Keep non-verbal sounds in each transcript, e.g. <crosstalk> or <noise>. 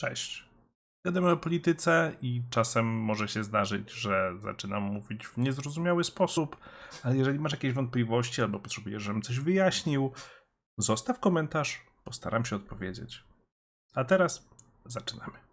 Cześć. Gadamy o polityce i czasem może się zdarzyć, że zaczynam mówić w niezrozumiały sposób, ale jeżeli masz jakieś wątpliwości albo potrzebujesz, żebym coś wyjaśnił, zostaw komentarz, postaram się odpowiedzieć. A teraz zaczynamy.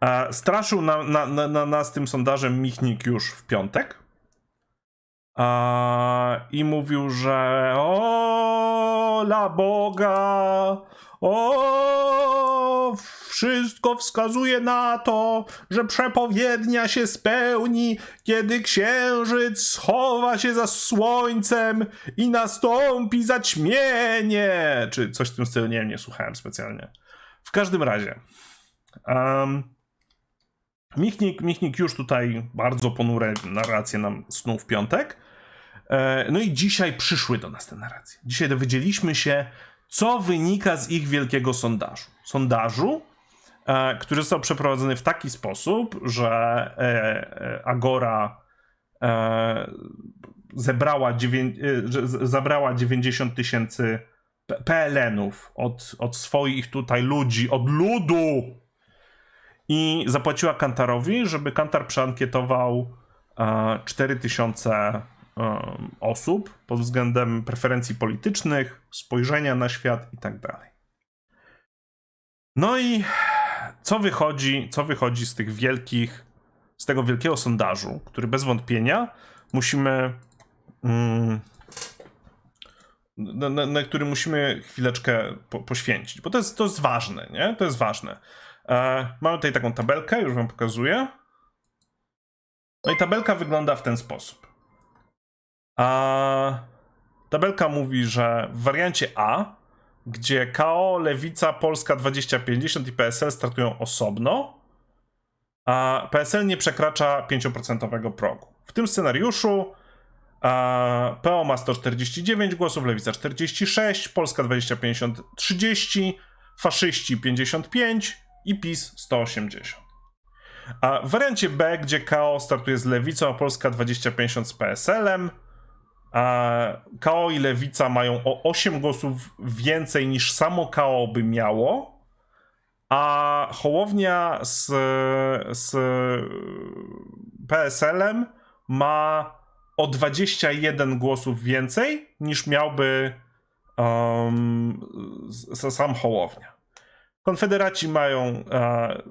A straszył na, na, na, na nas tym sondażem Michnik już w piątek. A, I mówił, że o la Boga, o wszystko wskazuje na to, że przepowiednia się spełni, kiedy księżyc schowa się za słońcem i nastąpi zaćmienie. Czy coś w tym stylu, nie wiem, nie słuchałem specjalnie. W każdym razie. Um, Michnik, Michnik już tutaj bardzo ponure narracje nam snuł w piątek. E, No i dzisiaj przyszły do nas te narracje. Dzisiaj dowiedzieliśmy się, co wynika z ich wielkiego sondażu. Sondażu, e, który został przeprowadzony w taki sposób, że e, Agora zebrała, zabrała 90 tysięcy PLN-ów od, od swoich tutaj ludzi, od ludu, i zapłaciła Kantarowi, żeby Kantar przeankietował e, 4000 e, osób pod względem preferencji politycznych, spojrzenia na świat i tak dalej. No i co wychodzi, co wychodzi z tych wielkich, z tego wielkiego sondażu, który bez wątpienia musimy, mm, na, na, na który musimy chwileczkę po, poświęcić, bo to jest, to jest ważne, nie? To jest ważne. E, mamy tutaj taką tabelkę, już wam pokazuję. No i tabelka wygląda w ten sposób. A tabelka mówi, że w wariancie A, gdzie KO, Lewica, Polska 2050 i PSL startują osobno, a PSL nie przekracza 5% progu. W tym scenariuszu a PO ma 149 głosów, Lewica 46, Polska 2050 30, faszyści 55 i PiS 180. A w wariancie B, gdzie KO startuje z Lewicą, a Polska 2050 z PSL-em, a KO i Lewica mają o 8 głosów więcej niż samo KO by miało, a Hołownia z, z PSL-em ma o 21 głosów więcej niż miałby um, sam Hołownia. Konfederaci mają e,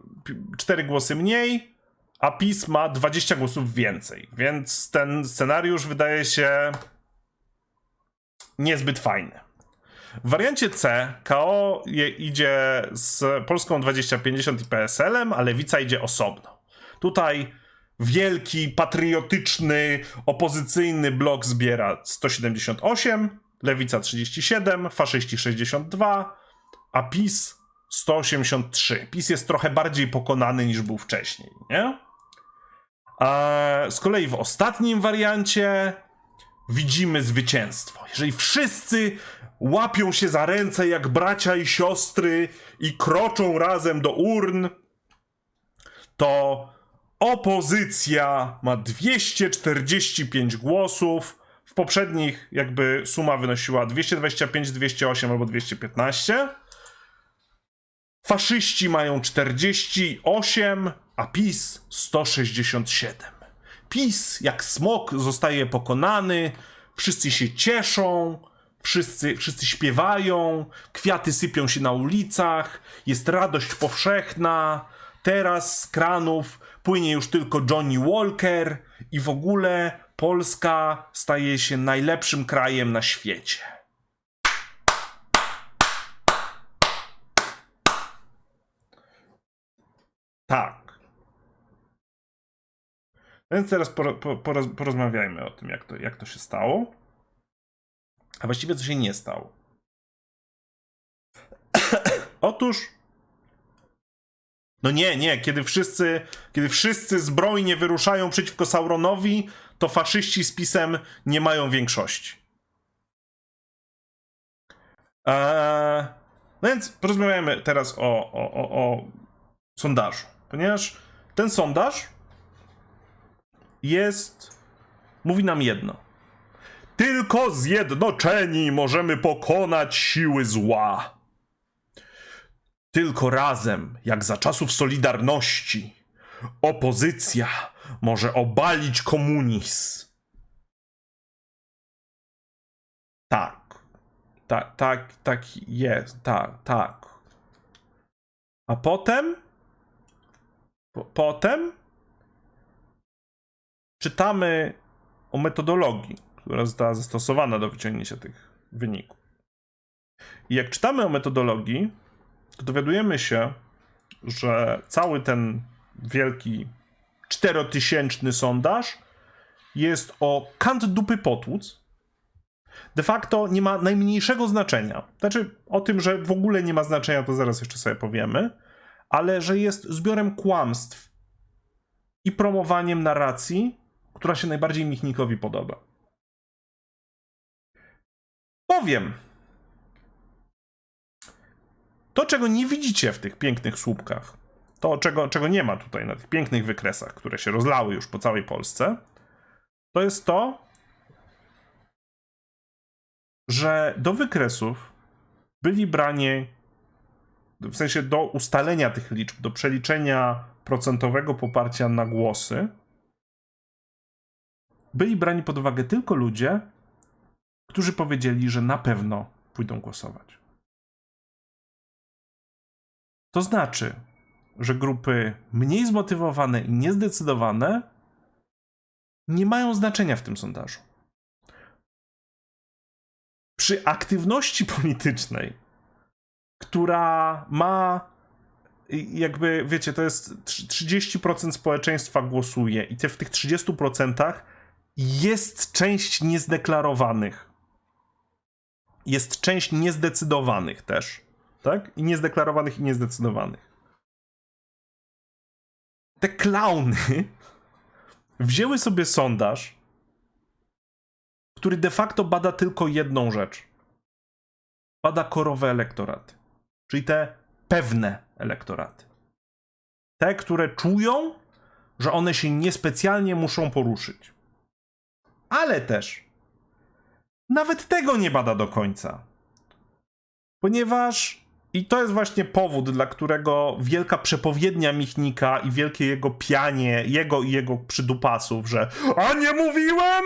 4 głosy mniej, a PiS ma 20 głosów więcej, więc ten scenariusz wydaje się niezbyt fajny. W wariancie C KO idzie z Polską 2050 i PSL-em, a Lewica idzie osobno. Tutaj wielki, patriotyczny, opozycyjny blok zbiera 178, Lewica 37, faszyści 62, a PiS 183. PiS jest trochę bardziej pokonany niż był wcześniej, nie? A z kolei w ostatnim wariancie widzimy zwycięstwo. Jeżeli wszyscy łapią się za ręce jak bracia i siostry i kroczą razem do urn, to opozycja ma 245 głosów. W poprzednich jakby suma wynosiła 225, 208 albo 215. Faszyści mają 48, a PiS 167. PiS jak smok zostaje pokonany, wszyscy się cieszą, wszyscy, wszyscy śpiewają, kwiaty sypią się na ulicach, jest radość powszechna. Teraz z kranów płynie już tylko Johnny Walker i w ogóle Polska staje się najlepszym krajem na świecie. Tak. Więc teraz poro, po, poroz, porozmawiajmy o tym, jak to, jak to się stało. A właściwie co się nie stało. <coughs> Otóż. No nie, nie, kiedy wszyscy, kiedy wszyscy zbrojnie wyruszają przeciwko Sauronowi, to faszyści z pisem nie mają większości. Eee, no więc porozmawiajmy teraz o, o, o, o sondażu, ponieważ ten sondaż jest. mówi nam jedno. Tylko zjednoczeni możemy pokonać siły zła. Tylko razem, jak za czasów Solidarności, opozycja może obalić komunizm. Tak. Tak, tak, tak jest, tak, tak. A potem? Po, potem czytamy o metodologii, która została zastosowana do wyciągnięcia tych wyników. I jak czytamy o metodologii, to dowiadujemy się, że cały ten wielki czterotysięczny sondaż jest o kant dupy potłuc. De facto nie ma najmniejszego znaczenia. Znaczy, o tym, że w ogóle nie ma znaczenia, to zaraz jeszcze sobie powiemy, ale że jest zbiorem kłamstw i promowaniem narracji, która się najbardziej Michnikowi podoba. Powiem. To, czego nie widzicie w tych pięknych słupkach, to, czego, czego nie ma tutaj na tych pięknych wykresach, które się rozlały już po całej Polsce, to jest to, że do wykresów byli brani, w sensie do ustalenia tych liczb, do przeliczenia procentowego poparcia na głosy, byli brani pod uwagę tylko ludzie, którzy powiedzieli, że na pewno pójdą głosować. To znaczy, że grupy mniej zmotywowane i niezdecydowane nie mają znaczenia w tym sondażu. Przy aktywności politycznej, która ma jakby, wiecie, to jest 30% społeczeństwa głosuje i te w tych 30% jest część niezdeklarowanych. Jest część niezdecydowanych też, tak? I niezdeklarowanych i niezdecydowanych. Te klauny <laughs> wzięły sobie sondaż, który de facto bada tylko jedną rzecz. Bada korowe elektoraty. Czyli te pewne elektoraty. Te, które czują, że one się niespecjalnie muszą poruszyć. Ale też nawet tego nie bada do końca. Ponieważ i to jest właśnie powód, dla którego wielka przepowiednia Michnika i wielkie jego pianie, jego i jego przydupasów, że a nie mówiłem!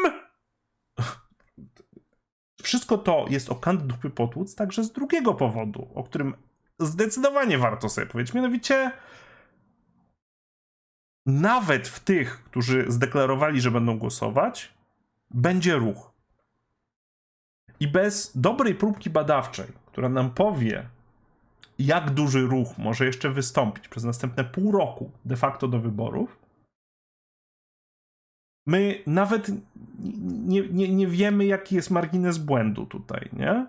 Wszystko to jest o kant dupy potłuc także z drugiego powodu, o którym zdecydowanie warto sobie powiedzieć. Mianowicie nawet w tych, którzy zdeklarowali, że będą głosować, będzie ruch. I bez dobrej próbki badawczej, która nam powie, jak duży ruch może jeszcze wystąpić przez następne pół roku de facto do wyborów, my nawet nie, nie, nie wiemy, jaki jest margines błędu tutaj, nie?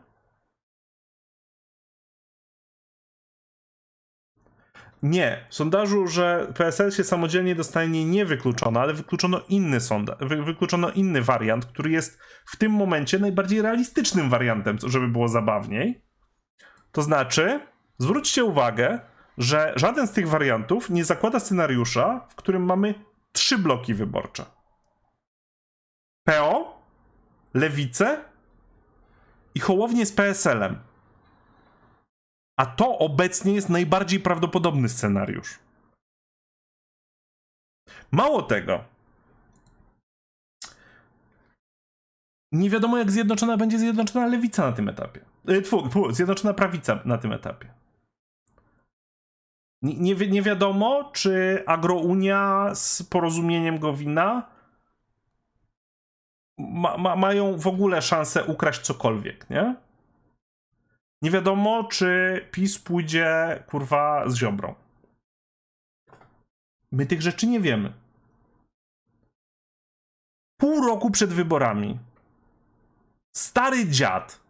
Nie. Sondażu, że PSL się samodzielnie dostanie nie wykluczono, ale wykluczono inny sondaż, wy, wykluczono inny wariant, który jest w tym momencie najbardziej realistycznym wariantem, żeby było zabawniej. To znaczy, zwróćcie uwagę, że żaden z tych wariantów nie zakłada scenariusza, w którym mamy trzy bloki wyborcze. PO, Lewicę i Hołownię z PSL-em. A to obecnie jest najbardziej prawdopodobny scenariusz. Mało tego. Nie wiadomo, jak zjednoczona będzie zjednoczona lewica na tym etapie. Tfu, tfu, zjednoczona prawica na tym etapie. Nie, nie, nie wiadomo, czy agrounia z porozumieniem Gowina ma, ma, mają w ogóle szansę ukraść cokolwiek, nie? Nie wiadomo, czy PiS pójdzie, kurwa, z Ziobrą. My tych rzeczy nie wiemy. Pół roku przed wyborami stary dziad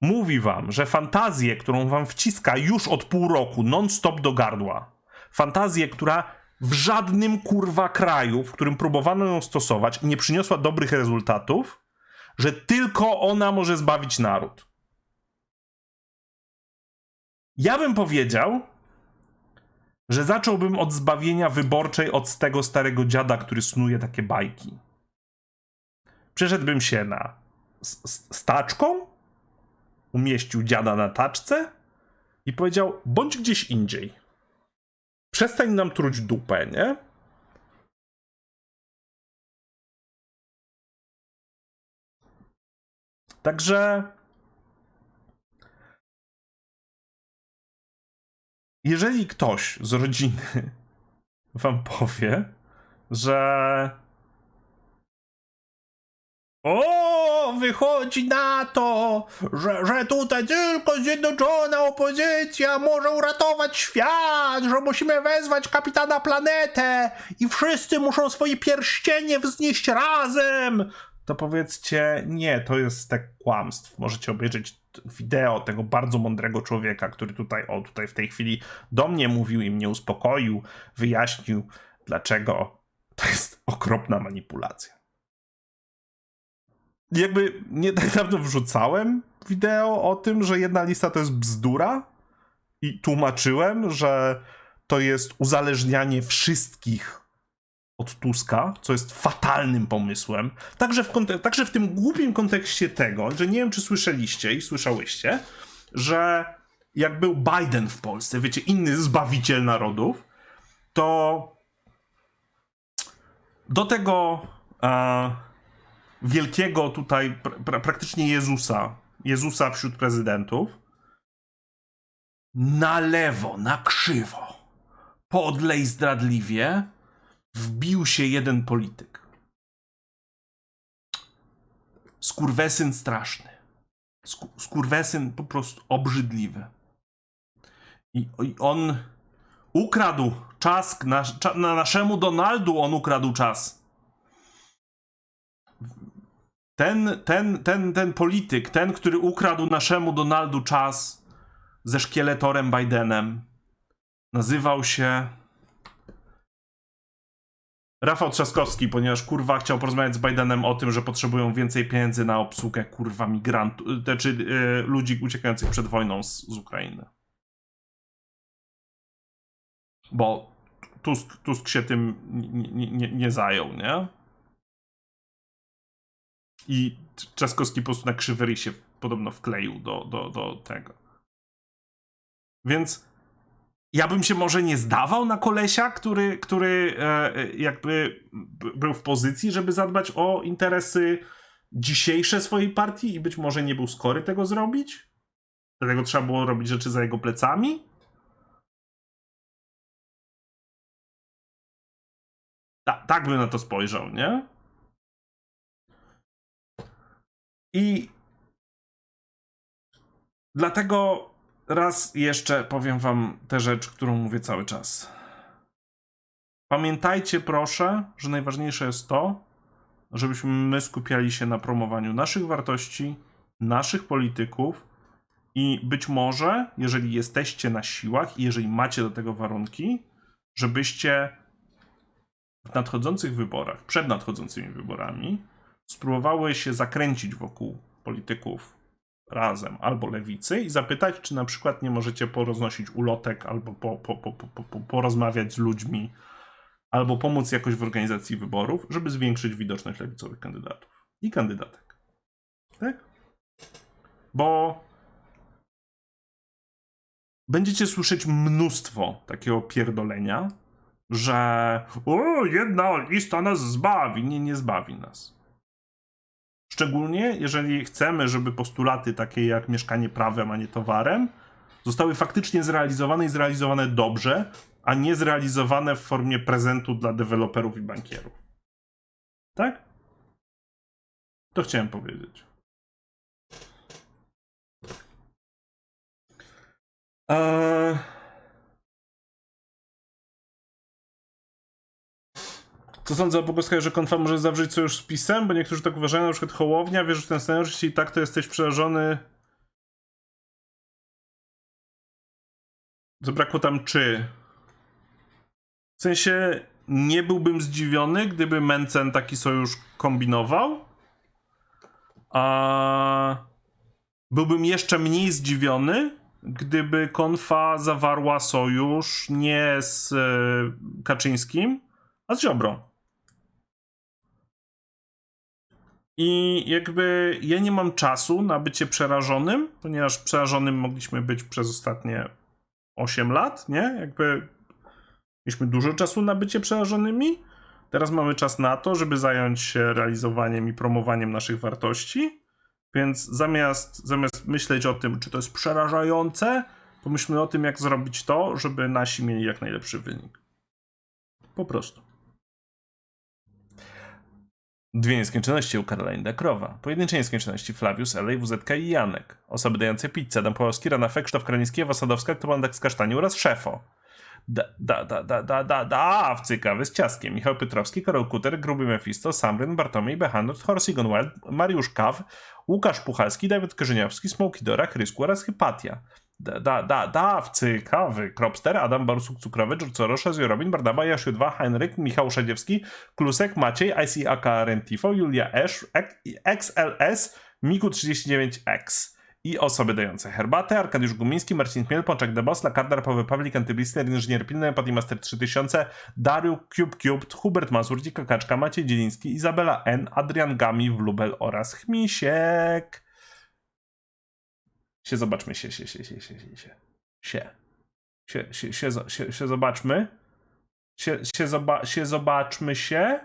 mówi wam, że fantazję, którą wam wciska już od pół roku non-stop do gardła, fantazję, która w żadnym kurwa kraju, w którym próbowano ją stosować nie przyniosła dobrych rezultatów, że tylko ona może zbawić naród. Ja bym powiedział, że zacząłbym od zbawienia wyborczej od tego starego dziada, który snuje takie bajki. Przeszedłbym się na staczką, umieścił dziada na taczce i powiedział: bądź gdzieś indziej. Przestań nam truć dupę, nie? Także. Jeżeli ktoś z rodziny <laughs> wam powie, że. O, wychodzi na to, że, że tutaj tylko zjednoczona opozycja może uratować świat, że musimy wezwać kapitana planetę i wszyscy muszą swoje pierścienie wznieść razem. To powiedzcie, nie, to jest tak kłamstw. Możecie obejrzeć wideo tego bardzo mądrego człowieka, który tutaj, o, tutaj w tej chwili do mnie mówił i mnie uspokoił, wyjaśnił, dlaczego to jest okropna manipulacja jakby nie tak dawno wrzucałem wideo o tym, że jedna lista to jest bzdura i tłumaczyłem, że to jest uzależnianie wszystkich od Tuska, co jest fatalnym pomysłem. Także w, także w tym głupim kontekście tego, że nie wiem, czy słyszeliście i słyszałyście, że jak był Biden w Polsce, wiecie, inny zbawiciel narodów, to do tego e, wielkiego tutaj pra- praktycznie Jezusa, Jezusa wśród prezydentów, na lewo, na krzywo, podle i zdradliwie wbił się jeden polityk. Skurwesyn straszny. Sku- Skurwesyn po prostu obrzydliwy. I, I on ukradł czas, na, na naszemu Donaldu on ukradł czas. Ten, ten, ten, ten polityk, ten, który ukradł naszemu Donaldu czas ze szkieletorem Bidenem, nazywał się Rafał Trzaskowski, ponieważ kurwa chciał porozmawiać z Bidenem o tym, że potrzebują więcej pieniędzy na obsługę kurwa migrantów, czy y, ludzi uciekających przed wojną z, z Ukrainy. Bo Tusk, Tusk się tym nie, nie, nie zajął, nie? I Trzaskowski po prostu na krzywy się podobno wkleił do, do, do tego. Więc ja bym się może nie zdawał na kolesia, który, który e, jakby b- był w pozycji, żeby zadbać o interesy dzisiejsze swojej partii i być może nie był skory tego zrobić. Dlatego trzeba było robić rzeczy za jego plecami. Ta, tak bym na to spojrzał, nie? I dlatego raz jeszcze powiem wam tę rzecz, którą mówię cały czas. Pamiętajcie proszę, że najważniejsze jest to, żebyśmy my skupiali się na promowaniu naszych wartości, naszych polityków i być może, jeżeli jesteście na siłach i jeżeli macie do tego warunki, żebyście w nadchodzących wyborach, przed nadchodzącymi wyborami, spróbowały się zakręcić wokół polityków razem albo lewicy i zapytać, czy na przykład nie możecie poroznosić ulotek albo po, po, po, po, po, po, porozmawiać z ludźmi, albo pomóc jakoś w organizacji wyborów, żeby zwiększyć widoczność lewicowych kandydatów i kandydatek. Tak? Bo będziecie słyszeć mnóstwo takiego pierdolenia, że o, jedna lista nas zbawi. Nie, nie zbawi nas. Szczególnie jeżeli chcemy, żeby postulaty takie jak mieszkanie prawem, a nie towarem, zostały faktycznie zrealizowane i zrealizowane dobrze, a nie zrealizowane w formie prezentu dla deweloperów i bankierów. Tak? To chciałem powiedzieć. Eee... Co sądzę o Bogusławie, że konfa może zawrzeć sojusz z PiSem? Bo niektórzy tak uważają, na przykład Hołownia, wierzy w ten scenariusz, jeśli tak, to jesteś przerażony. Zabrakło tam czy. W sensie nie byłbym zdziwiony, gdyby Mencen taki sojusz kombinował. A byłbym jeszcze mniej zdziwiony, gdyby konfa zawarła sojusz nie z e, Kaczyńskim, a z Ziobrą. I jakby ja nie mam czasu na bycie przerażonym, ponieważ przerażonym mogliśmy być przez ostatnie 8 lat, nie? Jakby mieliśmy dużo czasu na bycie przerażonymi. Teraz mamy czas na to, żeby zająć się realizowaniem i promowaniem naszych wartości. Więc zamiast, zamiast myśleć o tym, czy to jest przerażające, pomyślmy o tym, jak zrobić to, żeby nasi mieli jak najlepszy wynik. Po prostu. Dwie nieskończoności u Caroline Dekrowa. Pojedyncze nieskończoności Flavius, Elej, WZK i Janek. Osoby dające pizzę. Adam Pałowski, Ranafek, Krzysztof Kraniński, Sadowska, Ktopandek z Kasztani oraz Szefo. Da, da, da, da, da, da, da, wcykawy z ciaskiem. Michał Piotrowski, Karol Kuter, Gruby Mefisto, Samryn, Bartomiej, Behanot, Horsigon Wild, Mariusz Kaw, Łukasz Puchalski, Dawid Korzyniowski, Smokidora, Chrysku oraz Hypatia. Da, da, da, dawcy, kawy, Kropster, Adam Barsuk Cukrowy, George Soros, Robin, Bardaba, Jasiu 2, Henryk, Michał Szadziewski, Klusek, Maciej, ICAK Rentifo, Julia Esz, XLS, Miku39X i osoby dające herbatę, Arkadiusz Gumiński, Marcin Chmiel, Pączek Debos, Lakardar, Paweł Pawlik, Antyblister, Inżynier Pilny, Patimaster 3000, Dariu, Cube Cubed, Hubert Mazur, Kaczka, Maciej Dzieliński, Izabela N, Adrian Gami, Wlubel oraz Chmisiek. Się zobaczmy, się, się, się, się, się, się, się. Się. Się, się, się, się, się zobaczmy. Się, się, zoba, się zobaczmy się.